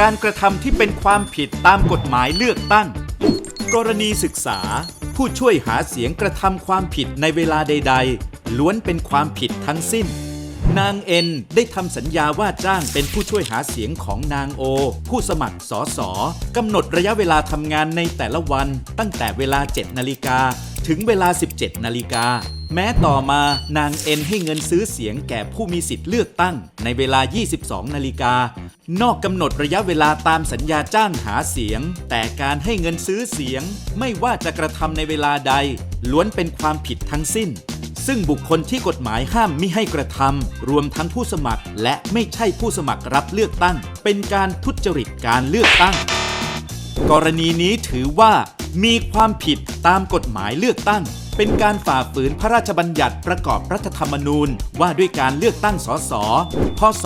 การกระทำที่เป็นความผิดตามกฎหมายเลือกตั้ง กรณีศึกษา ผู้ช่วยหาเสียงกระทำความผิดในเวลาใด ๆ ล้วนเป็นความผิดทั้งสิ้น นางเอ็นได้ทำสัญญาว่าจ้างเป็นผู้ช่วยหาเสียงของนางโอ ผู้สมัครสอสอกำหนดระยะเวลาทำงานในแต่ละวันตั้งแต่เวลา 7 นาฬิกา ถึงเวลา 17 นาฬิกา แม้ต่อมานางเอ็นให้เงินซื้อเสียงแก่ผู้มีสิทธิ์เลือกตั้ง ในเวลา 22 นาฬิกา นอกกำหนดระยะเวลาตามสัญญาจ้างหาเสียง แต่การให้เงินซื้อเสียง ไม่ว่าจะกระทำในเวลาใด ล้วนเป็นความผิดทั้งสิ้นซึ่งบุคคลที่กฎหมายห้ามมิให้กระทำรวมทั้งผู้สมัคร และไม่ใช่ผู้สมัครรับเลือกตั้ง เป็นการทุจริตการเลือกตั้ง กรณีนี้ถือว่า มีความผิดตามกฎหมายเลือกตั้ง เป็นการฝ่าฝืนพระราชบัญญัติประกอบรัฐธรรมนูญ ว่าด้วยการเลือกตั้งสส พศ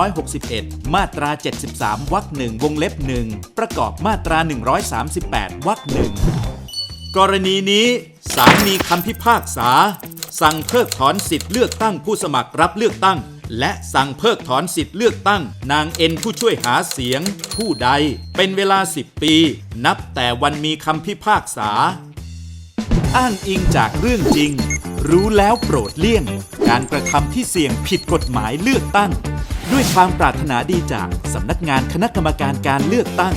2561 มาตรา 73 วรรคหนึ่งวงเล็บหนึ่งประกอบมาตรา 138 วรรคหนึ่งกรณีนี้ศาลมีคำพิพากษา สั่งเพิกถอนสิทธิ์เลือกตั้งผู้สมัครรับเลือกตั้ง และสั่งเพิกถอนสิทธิ์เลือกตั้ง นางเอ็นผู้ช่วยหาเสียง ผู้ใด เป็นเวลา 10 ปี นับแต่วันมีคำพิพากษา อ้างอิงจากเรื่องจริง รู้แล้วโปรดเลี่ยง การกระทำที่เสี่ยงผิดกฎหมายเลือกตั้ง ด้วยความปรารถนาดีจากสำนักงานคณะกรรมการการเลือกตั้ง